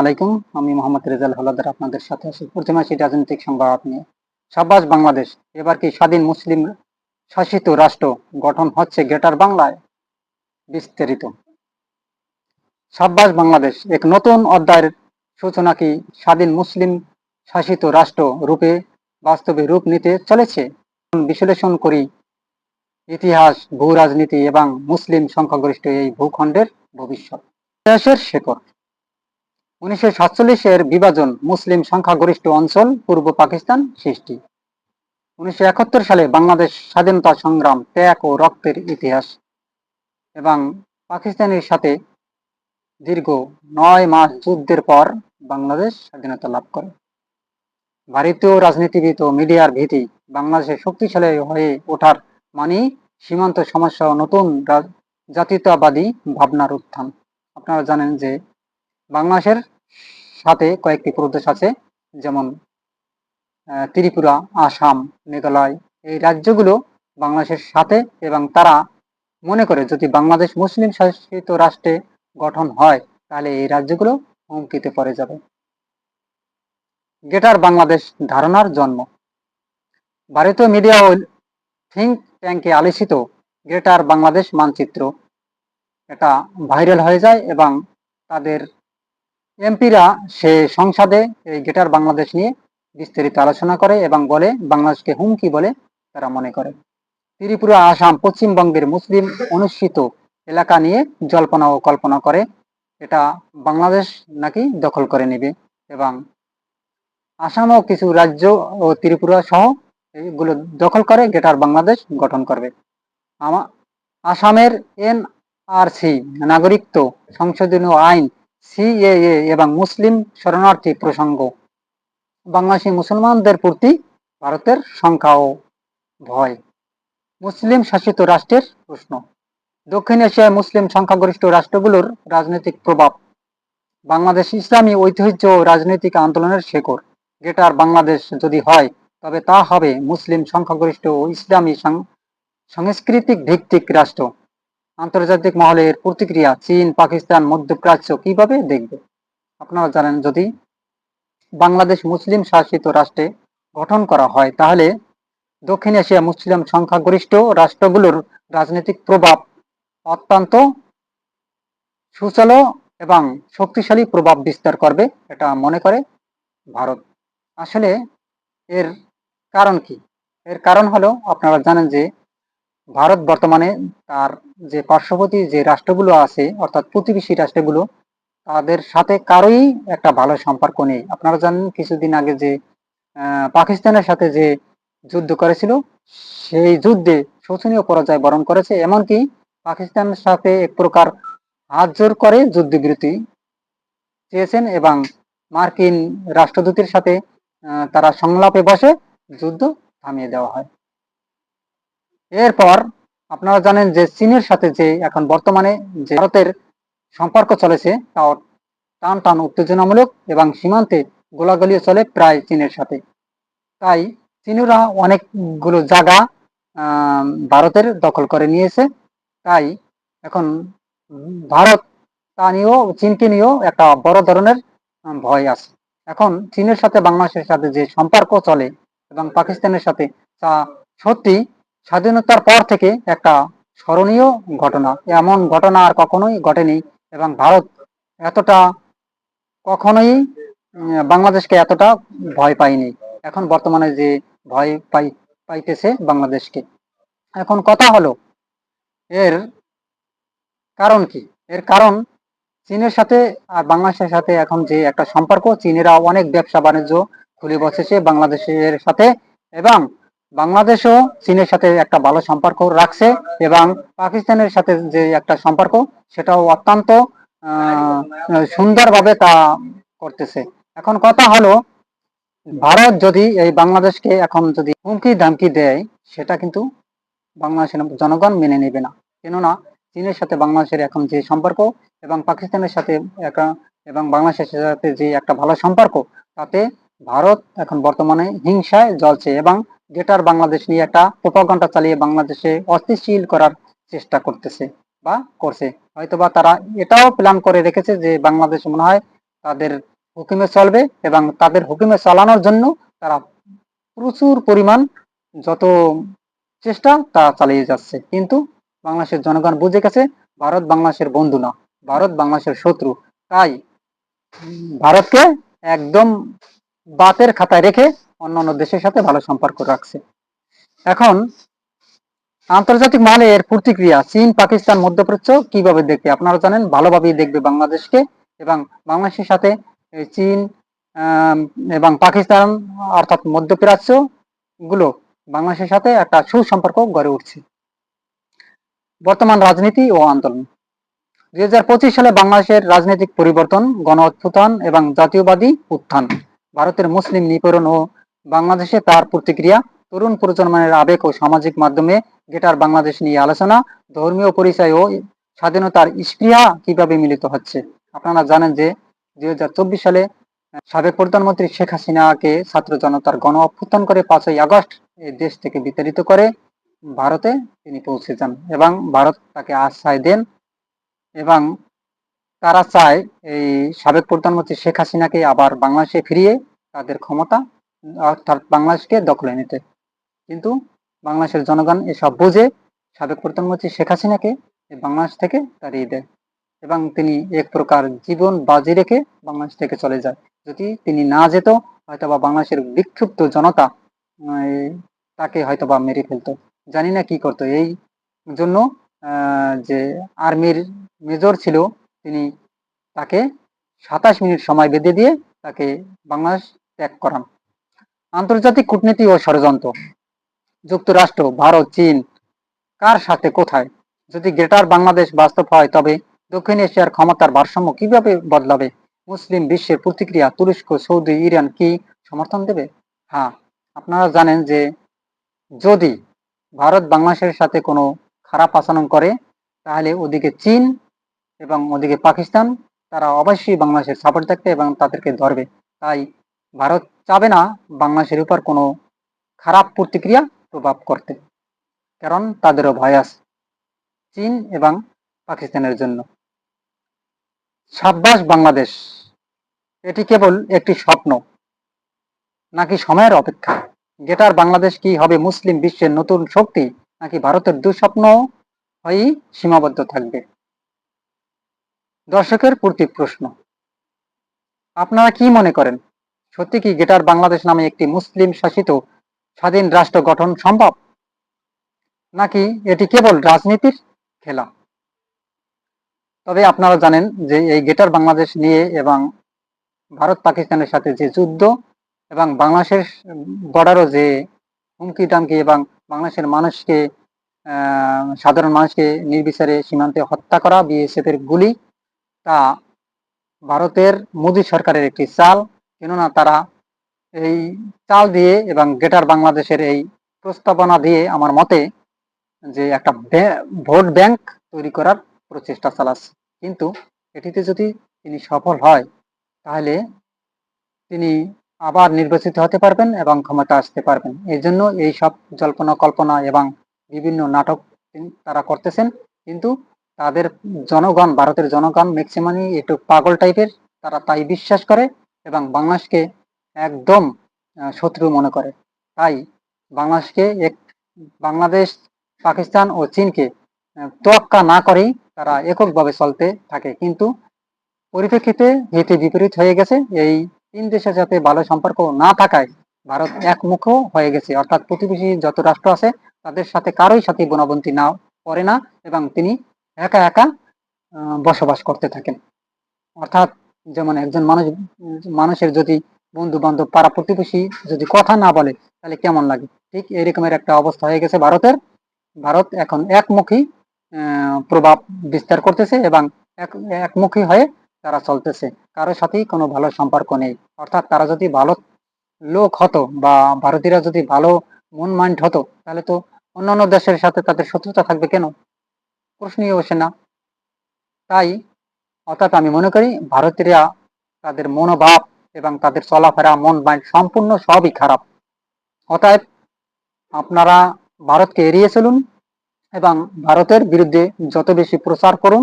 আলাইকুম। আমি মোহাম্মদ রেজাল হলাদার আপনাদের সাথে আছি। রাজনৈতিক সংবাদ সাব্বাস বাংলাদেশ, এবার কি স্বাধীন মুসলিম শাসিত রাষ্ট্র গঠন হচ্ছে গ্রেটার বাংলায়? বিস্তারিত। সাব্বাস বাংলাদেশ, এক নতুন অধ্যায়ের সূচনা কি স্বাধীন মুসলিম শাসিত রাষ্ট্র রূপে বাস্তবে রূপ নিতে চলেছে? বিশ্লেষণ করি। ইতিহাস ভূ রাজনীতি এবং মুসলিম সংখ্যাগরিষ্ঠ এই ভূখণ্ডের ভবিষ্যৎ। শেকড়। উনিশশো সাতচল্লিশের বিভাজন মুসলিম সংখ্যাগরিষ্ঠ অঞ্চল পূর্ব পাকিস্তান সৃষ্টি। উনিশশো একাত্তর সালে বাংলাদেশ স্বাধীনতা সংগ্রাম ত্যাগ ও রক্তের ইতিহাস এবং পাকিস্তানের সাথে দীর্ঘ নয় মাস যুদ্ধের পর বাংলাদেশ স্বাধীনতা লাভ করে। ভারতীয় রাজনীতিবিদ ও মিডিয়ার ভীতি বাংলাদেশে শক্তিশালী হয়ে ওঠার মানে সীমান্ত সমস্যা ও নতুন জাতীয়তাবাদী ভাবনার উত্থান। আপনারা জানেন যে বাংলাদেশের সাথে কয়েকটি প্রদেশ আছে, যেমন ত্রিপুরা, আসাম, মেঘালয়। এই রাজ্যগুলো বাংলাদেশের সাথে এবং তারা মনে করে যদি বাংলাদেশ মুসলিম শাসিত রাষ্ট্রে গঠন হয়, তাহলে এই রাজ্যগুলো হুমকিতে পড়ে যাবে। গেটার বাংলাদেশ ধারণার জন্ম। ভারতীয় মিডিয়া ও থিঙ্ক ট্যাঙ্কে আলোচিত গ্রেটার বাংলাদেশ মানচিত্র। এটা ভাইরাল হয়ে যায় এবং তাদের এমপিরা সে সংসদে এই গেটার বাংলাদেশ নিয়ে বিস্তারিত আলোচনা করে এবং বলে বাংলাদেশকে হুমকি বলে তারা মনে করে। ত্রিপুরা, আসাম, পশ্চিমবঙ্গের মুসলিম অনুষ্ঠিত এলাকা নিয়ে জল্পনা ও কল্পনা করে। এটা বাংলাদেশ নাকি দখল করে নেবে এবং আসামও কিছু রাজ্য ও ত্রিপুরা সহ এইগুলো দখল করে গেটার বাংলাদেশ গঠন করবে। আসামের এনআরসি, নাগরিকত্ব সংশোধনীয় আইন সিএএ এবং মুসলিম শরণার্থী প্রসঙ্গ। বাংলাদেশি মুসলমানদের প্রতি ভারতের সংখ্যা ও ভয়। মুসলিম শাসিত রাষ্ট্রের প্রশ্ন, দক্ষিণ এশিয়ায় মুসলিম সংখ্যাগরিষ্ঠ রাষ্ট্রগুলোর রাজনৈতিক প্রভাব। বাংলাদেশ ইসলামী ঐতিহ্য ও রাজনৈতিক আন্দোলনের শেকড়। গ্রেটার বাংলাদেশ যদি হয়, তবে তা হবে মুসলিম সংখ্যাগরিষ্ঠ ও ইসলামী সাংস্কৃতিক ভিত্তিক রাষ্ট্র। আন্তর্জাতিক মহলের প্রতিক্রিয়া, চীন, পাকিস্তান, মধ্যপ্রাচ্য কীভাবে দেখবে? আপনারা জানেন, যদি বাংলাদেশ মুসলিম শাসিত রাষ্ট্রে গঠন করা হয়, তাহলে দক্ষিণ এশিয়া মুসলিম সংখ্যাগরিষ্ঠ রাষ্ট্রগুলোর রাজনৈতিক প্রভাব অত্যন্ত সুচালো এবং শক্তিশালী প্রভাব বিস্তার করবে, এটা মনে করে ভারত। আসলে এর কারণ কি? এর কারণ হলো, আপনারা জানেন যে ভারত বর্তমানে তার যে পার্শ্ববর্তী যে রাষ্ট্রগুলো আছে, অর্থাৎ প্রতিবেশী রাষ্ট্রগুলো, তাদের সাথে কারোই একটা ভালো সম্পর্ক নেই। আপনারা জানেন, কিছুদিন আগে যে পাকিস্তানের সাথে যে যুদ্ধ করেছিল, সেই যুদ্ধে শোচনীয় পরাজয় বরণ করেছে। এমনকি পাকিস্তানের সাথে এক প্রকার হাত জোর করে যুদ্ধবিরতি চেয়েছেন এবং মার্কিন রাষ্ট্রদূতের সাথে তারা সংলাপে বসে যুদ্ধ থামিয়ে দেওয়া হয়। এরপর আপনারা জানেন যে চীনের সাথে যে এখন বর্তমানে যে ভারতের সম্পর্ক চলেছে, তাও টান টান উত্তেজনামূলক এবং সীমান্তে গোলাগুলিও চলে প্রায় চীনের সাথে। তাই চীনরা অনেকগুলো জায়গা ভারতের দখল করে নিয়েছে। তাই এখন ভারত তা নিয়েও, চীনকে নিয়েও একটা বড় ধরনের ভয় আছে। এখন চীনের সাথে বাংলাদেশের সাথে যে সম্পর্ক চলে এবং পাকিস্তানের সাথে, তা সত্যি স্বাধীনতার পর থেকে একটা স্মরণীয় ঘটনা। এমন ঘটনা আর কখনোই ঘটেনি এবং ভারত এতটা কখনোই বাংলাদেশকে এতটা ভয় পায়নি। এখন বর্তমানে যে ভয় পাই, পাইতেছে বাংলাদেশকে। এখন কথা হলো, এর কারণ কি? এর কারণ চীনের সাথে আর বাংলাদেশের সাথে এখন যে একটা সম্পর্ক, চীনেরা অনেক ব্যবসা বাণিজ্য খুলে বসেছে বাংলাদেশের সাথে এবং বাংলাদেশও চীনের সাথে একটা ভালো সম্পর্ক রাখছে এবং পাকিস্তানের সাথে যে একটা সম্পর্ক, সেটাও অত্যন্ত সুন্দরভাবে তা করতেছে। এখন কথা হলো, ভারত যদি এই বাংলাদেশকে এখন যদি হুমকি ধামকি দেয়, সেটা কিন্তু বাংলাদেশের জনগণ মেনে নেবে না। কেননা, চীনের সাথে বাংলাদেশের এখন যে সম্পর্ক এবং পাকিস্তানের সাথে একটা এবং বাংলাদেশের সাথে যে একটা ভালো সম্পর্ক, তাতে ভারত এখন বর্তমানে হিংসায় জ্বলছে এবং যেটার বাংলাদেশ নিয়ে একটা প্রপাগণ্ডা চালিয়ে বাংলাদেশে অস্থিতিশীল করার চেষ্টা করতেছে বা করছে। হয়তোবা তারা এটাও প্ল্যান করে রেখেছে যে বাংলাদেশ মনে হয় তাদের হুকুমে চলবে এবং তাদের হুকুমে চালানোর জন্য তারা প্রচুর পরিমাণ যত চেষ্টা তা চালিয়ে যাচ্ছে। কিন্তু বাংলাদেশের জনগণ বুঝে গেছে ভারত বাংলাদেশের বন্ধু না, ভারত বাংলাদেশের শত্রু। তাই ভারতকে একদম বাতের খাতায় রেখে অন্যান্য দেশের সাথে ভালো সম্পর্ক রাখছে। এখন, আন্তর্জাতিক মহলে এর প্রতিক্রিয়া, চীন, পাকিস্তান, মধ্যপ্রাচ্য কীভাবে দেখবে? আপনারা জানেন, ভালোভাবেই দেখবে বাংলাদেশকে এবং বাংলাদেশের সাথে চীন এবং পাকিস্তান, অর্থাৎ মধ্যপ্রাচ্যগুলো বাংলাদেশের সাথে একটা সুসম্পর্ক গড়ে উঠছে। বর্তমান রাজনীতি ও আন্দোলন। দুই হাজার পঁচিশ সালে বাংলাদেশের রাজনৈতিক পরিবর্তন গণ এবং জাতীয়বাদী উত্থান। ভারতের মুসলিম নিপীড়ন ও বাংলাদেশে তার প্রতিক্রিয়া, তরুণ প্রজন্মের আবেগ ও সামাজিক মাধ্যমে গেটার বাংলাদেশ নিয়ে আলোচনা, ধর্মীয় পরিচয় ও স্বাধীনতার স্পৃহা কীভাবে মিলিত হচ্ছে? আপনারা জানেন যে দুই হাজার চব্বিশ সালে সাবেক প্রধানমন্ত্রী শেখ হাসিনাকে ছাত্র জনতার গণ অভ্যুত্থান করে পাঁচই আগস্ট এই দেশ থেকে বিতাড়িত করে ভারতে তিনি পৌঁছে যান এবং ভারত তাকে আশ্রয় দেন এবং তারা চায় এই সাবেক প্রধানমন্ত্রী শেখ হাসিনাকে আবার বাংলাদেশে ফিরিয়ে তাদের ক্ষমতা, অর্থাৎ বাংলাদেশকে দখলে নিতে। কিন্তু বাংলাদেশের জনগণ এসব বুঝে সাবেক প্রধানমন্ত্রী শেখ হাসিনাকে বাংলাদেশ থেকে তাড়িয়ে দেয় এবং তিনি এক প্রকার জীবন বাজি রেখে বাংলাদেশ থেকে চলে যায়। যদি তিনি না যেত, হয়তোবা বাংলাদেশের বিক্ষুব্ধ জনতা তাকে হয়তোবা মেরে ফেলতো। জানি না কি করতো। এই জন্য যে আর্মির মেজর ছিল তিনি তাকে সাতাশ মিনিট সময় বেঁধে দিয়ে তাকে বাংলাদেশ ত্যাগ করান। আন্তর্জাতিক কূটনীতি ও ষড়যন্ত্র, যুক্তরাষ্ট্র, ভারত, চীন, কার সাথে, কোথায়? যদি গ্রেটার বাংলাদেশ বাস্তব হয়, তবে দক্ষিণ এশিয়ার ক্ষমতার ভারসাম্য কীভাবে বদলাবে? মুসলিম বিশ্বের প্রতিক্রিয়া, তুরস্ক, সৌদি, ইরান কি সমর্থন দেবে? হ্যাঁ আপনারা জানেন যে যদি ভারত বাংলাদেশের সাথে কোনো খারাপ আচরণ করে, তাহলে ওদিকে চীন এবং ওদিকে পাকিস্তান, তারা অবশ্যই বাংলাদেশের সাপোর্ট থাকবে এবং তাদেরকে ধরবে। তাই ভারত চাবে না বাংলাদেশের উপর কোনো খারাপ প্রতিক্রিয়া প্রভাব করতে, কারণ তাদেরও ভয় আছে চীন এবং পাকিস্তানের জন্য। সাব্বাস বাংলাদেশ, এটি কেবল একটি স্বপ্ন, নাকি সময়ের অপেক্ষা? গেটার বাংলাদেশ কি হবে মুসলিম বিশ্বের নতুন শক্তি, নাকি ভারতের দুঃস্বপ্ন হয়েই সীমাবদ্ধ থাকবে? দর্শকের প্রতি প্রশ্ন। আপনারা কি মনে করেন? সত্যি কি গেটার বাংলাদেশ নামে একটি মুসলিম শাসিত স্বাধীন রাষ্ট্র গঠন সম্ভব? নাকি এটি কেবল রাজনীতির খেলা? তবে আপনারা জানেন যে এই গেটার বাংলাদেশ নিয়ে এবং ভারত পাকিস্তানের সাথে যে যুদ্ধ এবং বাংলাদেশের বর্ডারও যে হুমকি টামকি এবং বাংলাদেশের মানুষকে সাধারণ মানুষকে নির্বিচারে সীমান্তে হত্যা করা বিএসএফ এর গুলি তা ভারতের মোদী সরকারের একটি চাল, কেননা তারা এই চাল দিয়ে এবং গেটার বাংলাদেশের এই প্রস্তাবনা দিয়ে আমার মতে যে একটা ভোট ব্যাংক তৈরি করার প্রচেষ্টা চালাচ্ছে। কিন্তু এটিতে যদি তিনি সফল হয়, তাহলে তিনি আবার নির্বাচিত হতে পারবেন এবং ক্ষমতা আসতে পারবেন। এই জন্য এই সব জল্পনা কল্পনা এবং বিভিন্ন নাটক তারা করতেছেন। কিন্তু তাদের জনগণ, ভারতের জনগণ ম্যাক্সিমামই একটু পাগল টাইপের তারা তাই বিশ্বাস করে এবং বাংলাদেশকে একদম শত্রু মনে করে। তাই বাংলাদেশকে এক, বাংলাদেশ, পাকিস্তান ও চীনকে তোয়াক্কা না করেই তারা এককভাবে চলতে থাকে। কিন্তু পরিপ্রেক্ষিতে হিতে বিপরীত হয়ে গেছে। এই তিন দেশের সাথে ভালো সম্পর্ক না থাকায় ভারত একমুখ হয়ে গেছে। অর্থাৎ প্রতিবেশী যত রাষ্ট্র আছে, তাদের সাথে কারোই সাথে বনাবন্তি না করে না এবং তিনি একা একা বসবাস করতে থাকেন। অর্থাৎ যেমন একজন মানুষ, মানুষের যদি বন্ধু বান্ধব পাড়া প্রতিবেশী যদি কথা না বলে, তাহলে কেমন লাগে? ঠিক এরকমের একটা অবস্থা হয়ে গেছে ভারতের। ভারত এখন একমুখী প্রভাব বিস্তার করতেছে এবং এক- একমুখী হয়ে তারা চলতেছে। কারোর সাথেই কোনো ভালো সম্পর্ক নেই। অর্থাৎ তারা যদি ভালো লোক হতো বা ভারতীয়রা যদি ভালো মন মাইন্ড হতো, তাহলে তো অন্যান্য দেশের সাথে তাদের শত্রুতা থাকবে কেন? প্রশ্নই বসে না। তাই অর্থাৎ আমি মনে করি ভারতীয়রা তাদের মনোভাব এবং তাদের চলাফেরা, মন মাইন্ড সম্পূর্ণ সবই খারাপ। অতএব আপনারা ভারতকে এড়িয়ে চলুন এবং ভারতের বিরুদ্ধে যত বেশি প্রচার করুন,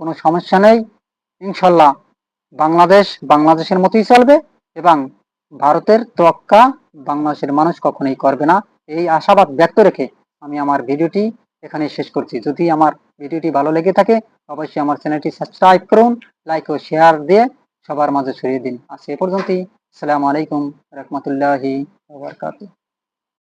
কোনো সমস্যা নেই। ইনশাল্লাহ বাংলাদেশ বাংলাদেশের মতোই চলবে এবং ভারতের তোয়াক্কা বাংলাদেশের মানুষ কখনোই করবে না। এই আশাবাদ ব্যক্ত রেখে আমি আমার ভিডিওটি এখানে শেষ করছি। যদি আমার ভিডিওটি ভালো লেগে থাকে, অবশ্যই আমার চ্যানেলটি সাবস্ক্রাইব করুন, লাইক ও শেয়ার দিয়ে সবার মাঝে ছড়িয়ে দিন। আর সে পর্যন্তই। আসসালামু আলাইকুম রহমতুল্লাহি